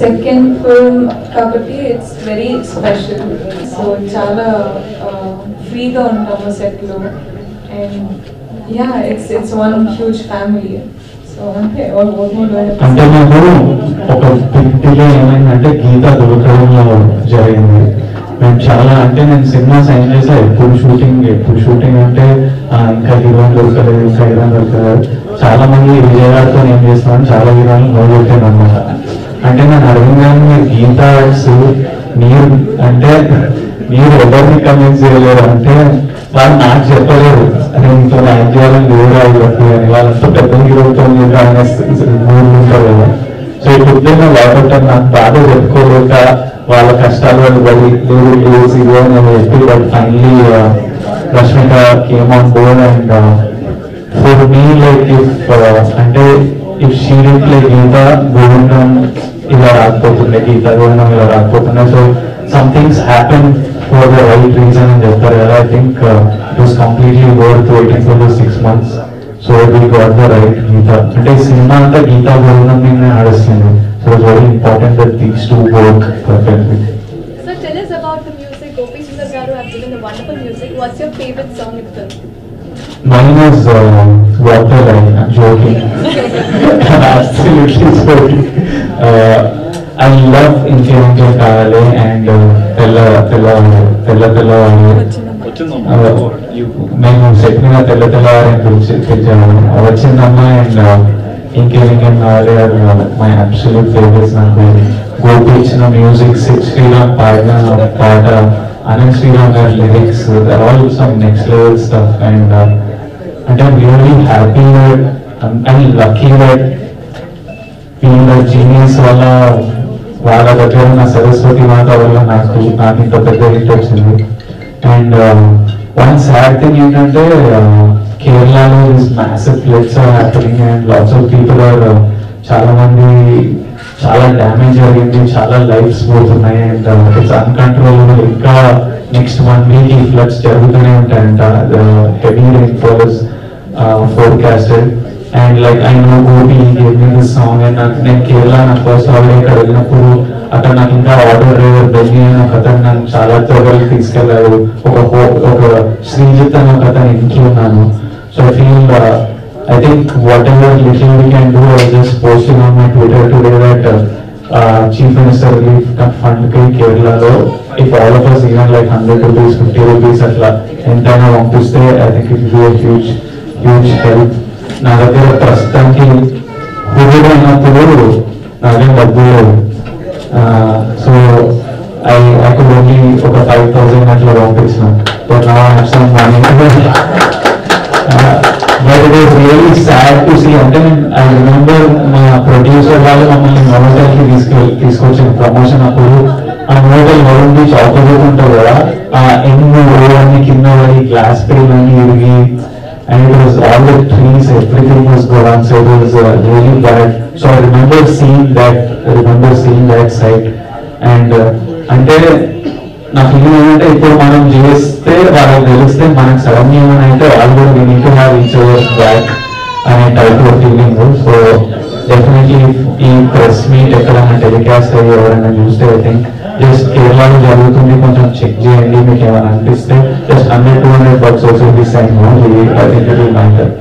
Second film కాబట్టి it's very special so చాలా ఫ్రీగా ఉంటాము సెట్లో and yeah it's it's one huge family so అంటే అంటే నాకు ఒక బిగ్ డిలే ఏమైందంటే గీత దొరకడంలో జరిగింది. మేము చాలా అంటే నేను సినిమా సైన్ చేసా ఎప్పుడు షూటింగ్ ఎప్పుడు షూటింగ్ అంటే ఇంకా హీరోయిన్ దొరకలేదు ఇంకా హీరోయిన్ దొరకలేదు. చాలా మంది విజయ్ ఏం చేస్తామని చాలా హీరోయిన్ మొదలుపెట్టాను అనమాట అంటే నేను అడిగినాను మీరు గీత ఆర్ట్స్ మీరు అంటే మీరు ఎవరిని కన్విన్స్ చేయలేరు. అంటే వాళ్ళు నాకు చెప్పలేరు. అరే ఇంట్లో యాక్ట్ చేయాలని దేవుడు వాళ్ళకి అని. వాళ్ళంతా పెద్ద హీరోతో మూడు ఉంటారు కదా. సో ఈ బుద్ధిని లేకపోతే నాకు బాధ చెప్పుకోలేక వాళ్ళ కష్టాలు వాళ్ళు పడి లేదు లేదు ఇదో అని చెప్పి వాళ్ళు finally Rashmika came on board and for me like if అంటే if she play Geetha Govindam ఇలా రాకపోతుండే గీత గోవిందం ఇలా రాకపోతుండే so somethings happen for the right reason అని చెప్తారు కదా I think it was completely worth waiting for the six months so we got the right Geetha అంటే cinema అంతా గీత గోవిందం మీద నడుస్తుంది so it's very important that things to work perfectly tell us about the music. Gopi Sundar Garu have given the wonderful music. What's your favorite song in the film? Mine is uh, Water Line. I'm joking. Absolutely joking. Uh, I love Infinity Kale and uh, Tella Tella Tella Tella మేము set మీద తెల్ల తెల్లవారి గురించి తెచ్చాము వచ్చిందమ్మా and ఇంకేం ఇంకేం కావాలి అది మై అబ్సల్యూట్ ఫేవరెట్స్ నాకు గోపి ఇచ్చిన మ్యూజిక్ శ్రీరామ్ పాడిన పాట అనంత్ శ్రీరామ్ గారి lyrics they're awesome next level stuff and అంటే I'm really happy that and lucky that వీళ్ళ జీనియస్ వల్ల వాళ్ళ దగ్గర ఉన్న సరస్వతి మాత వల్ల నాకు నాకు ఇంత పెద్ద హిట్ వచ్చింది. అండ్ వన్ సాడ్ థింగ్ ఏంటంటే కేరళలో this massive floods are happening and lots of people are చాలా మంది చాలా డ్యామేజ్ జరిగింది చాలా లైఫ్స్ పోతున్నాయి అండ్ ఇట్స్ అన్కంట్రోలబుల్ ఇంకా నెక్స్ట్ వన్ వీక్ ఈ ఫ్లడ్స్ జరుగుతూనే ఉంటాయంట. Heavy rain falls forecasted and like I know Gopi gave me this song and నాకు నేను కేరళ నా ఫస్ట్ హాలిడే ఇక్కడ వెళ్ళినప్పుడు అక్కడ నాకు ఇంకా ఆటో డ్రైవర్ బెన్నీ అని ఒక అతను నన్ను చాలా త్వరగా తీసుకెళ్ళాడు ఒక హో- ఒక శ్రీజిత్ అని ఒక అతను ఇంట్లో ఉన్నాను so I feel I think whatever little we can do I just posting on my Twitter today that chief minister relief ఫండ్కి కేరళలో if all of us even like hundred rupees fifty rupees అట్లా ఎంతైనా పంపిస్తే I think it be huge huge help నా దగ్గర ప్రస్తుతానికి కుదురు అన్నప్పుడు నా దగ్గర డబ్బులు లేవు so I I could only ఒక ఫైవ్ థౌసండ్ అట్లా పంపించిన. బట్ నా some money but it is really sad to see అంటే ఐ రిమెంబర్ మా ప్రొడ్యూసర్ వాళ్ళు మమ్మల్ని మోటల్కి తీసుకెళ్ళి తీసుకొచ్చిన ప్రమోషన్ అప్పుడు. ఆ మోటల్ వరుణ్ బీచ్ ఆపోజిట్ ఉంటుంది కదా. ఆ ఎన్ని అన్ని కింద పడి గ్లాస్ పెయిన్ అన్ని ఇరిగి and it was all the trees, everything was gone, so it was uh, really bad. So I remember seeing that, I remember seeing that site, and uh, అంటే నా ఫీలింగ్ ఏంటంటే ఇప్పుడు మనం చేస్తే వాళ్ళకి తెలిస్తే మనకు సడన్ ఏమైనా అయితే వాళ్ళు కూడా we need have each other back అనే type of feeling so definitely ఈ ప్రెస్ మీట్ ఎక్కడైనా టెలికాస్ట్ అయ్యి ఎవరైనా చూస్తే ఐ థింక్ జస్ట్ కేరళలో జరుగుతుంది కొంచెం చెక్ చేయండి మీకు ఏమైనా అనిపిస్తే just hundred two hundred bucks వచ్చి sign I think it will matter